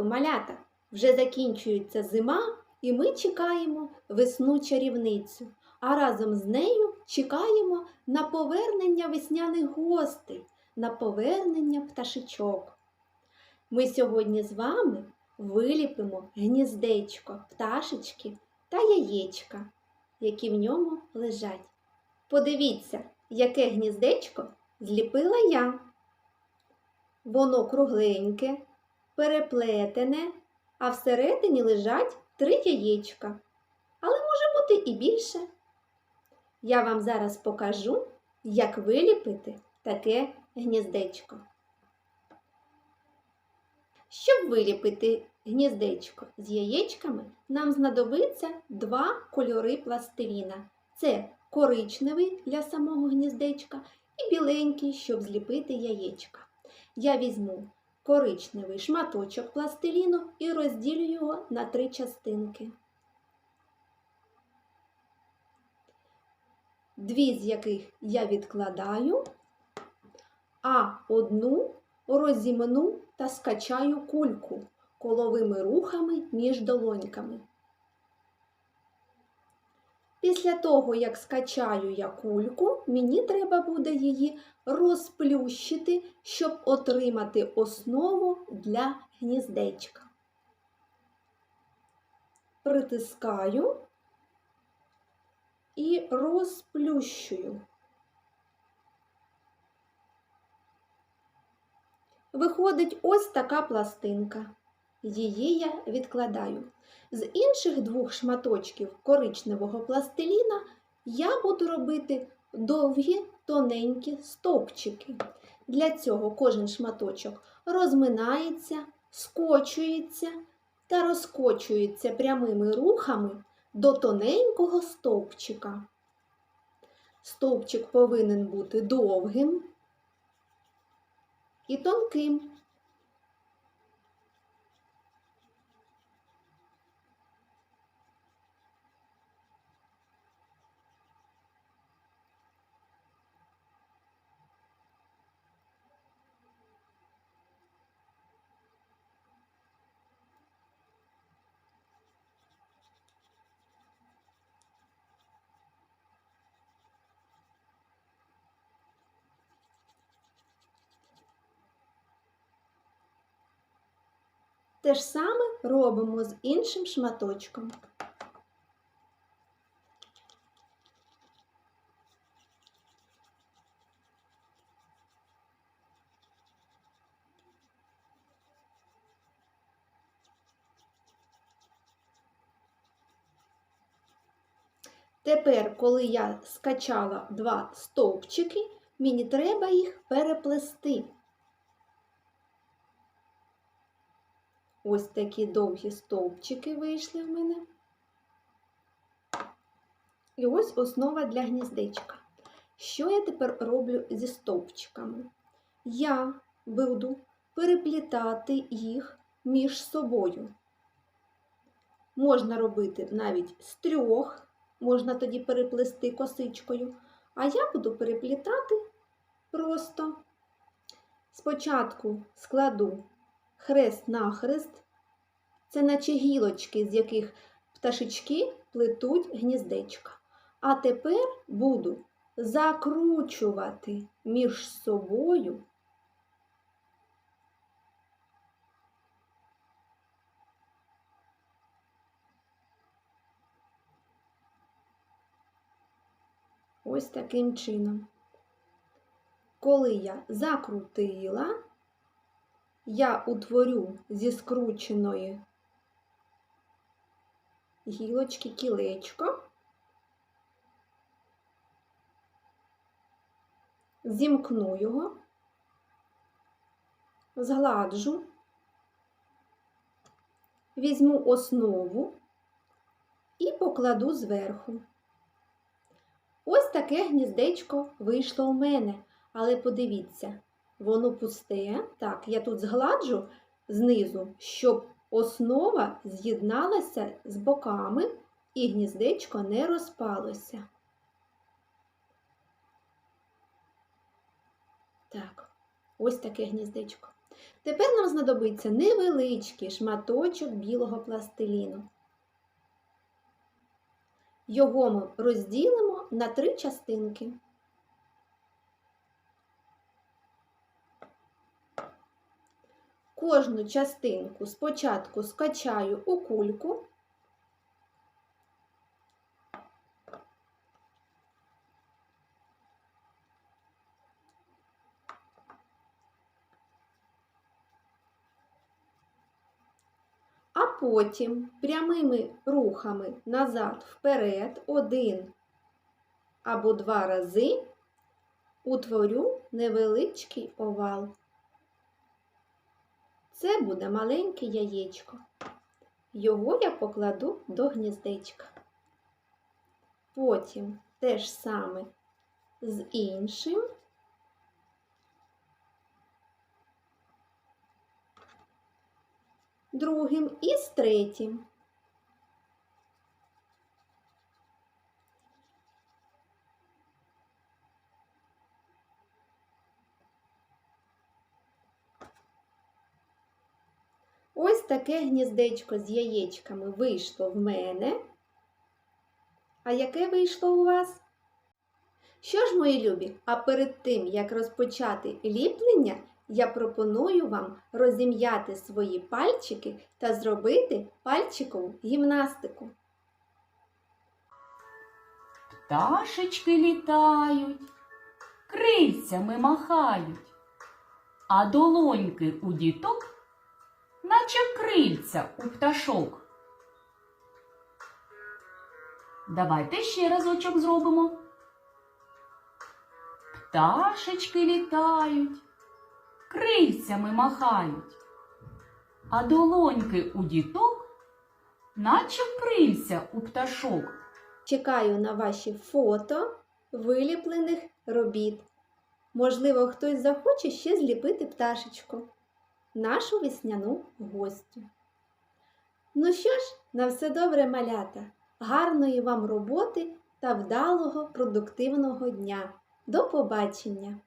ранку, малята! Вже закінчується зима, і ми чекаємо весну чарівницю. А разом з нею чекаємо на повернення весняних гостей, на повернення пташечок. Ми сьогодні з вами виліпимо гніздечко пташечки та яєчка, які в ньому лежать. Подивіться, яке гніздечко зліпила я. Воно кругленьке, переплетене, а всередині лежать три яєчка. Але може бути і більше. Я вам зараз покажу, як виліпити таке гніздечко. Щоб виліпити гніздечко з яєчками, нам знадобиться два кольори пластиліна. Це коричневий для самого гніздечка і біленький, щоб зліпити яєчка. Я візьму коричневий шматочок пластиліну і розділю його на три частинки. Дві з яких я відкладаю, а одну розімну та скачаю кульку коловими рухами між долоньками. Після того, як скачаю я кульку, мені треба буде її розплющити, щоб отримати основу для гніздечка. Притискаю і розплющую. Виходить ось така пластинка. Її я відкладаю. З інших двох шматочків коричневого пластиліна я буду робити довгі тоненькі стовпчики. Для цього кожен шматочок розминається, скочується та розкочується прямими рухами до тоненького стовпчика. Стовпчик повинен бути довгим і тонким. Те ж саме робимо з іншим шматочком. Тепер, коли я скачала два стовпчики, мені треба їх переплести. Ось такі довгі стовпчики вийшли в мене. І ось основа для гніздечка. Що я тепер роблю зі стовпчиками? Я буду переплітати їх між собою. Можна робити навіть з трьох, можна тоді переплести косичкою, а я буду переплітати просто. Спочатку складу хрест-нахрест, це наче гілочки, з яких пташечки плетуть гніздечка. А тепер буду закручувати між собою ось таким чином. Коли я закрутила, я утворю зі скрученої гілочки кілечко, зімкну його, згладжу, візьму основу і покладу зверху. Ось таке гніздечко вийшло у мене, але подивіться, воно пусте. Так, я тут згладжу знизу, щоб основа з'єдналася з боками і гніздечко не розпалося. Так, ось таке гніздечко. Тепер нам знадобиться невеличкий шматочок білого пластиліну. Його ми розділимо на три частинки. Кожну частинку спочатку скачаю у кульку, а потім прямими рухами назад вперед один або два рази утворю невеличкий овал. Це буде маленьке яєчко. Його я покладу до гніздечка. Потім те ж саме з іншим. Другим і з третім. Ось таке гніздечко з яєчками вийшло в мене. А яке вийшло у вас? Що ж, мої любі, а перед тим, як розпочати ліплення, я пропоную вам розім'яти свої пальчики та зробити пальчикову гімнастику. Пташечки літають, крильцями махають, а долоньки у діток, наче крильця у пташок. Давайте ще разочок зробимо. Пташечки літають, крильцями махають, а долоньки у діток, наче крильця у пташок. Чекаю на ваші фото виліплених робіт. Можливо, хтось захоче ще зліпити пташечку, нашу весняну гостю. Ну що ж, на все добре, малята, гарної вам роботи та вдалого продуктивного дня. До побачення!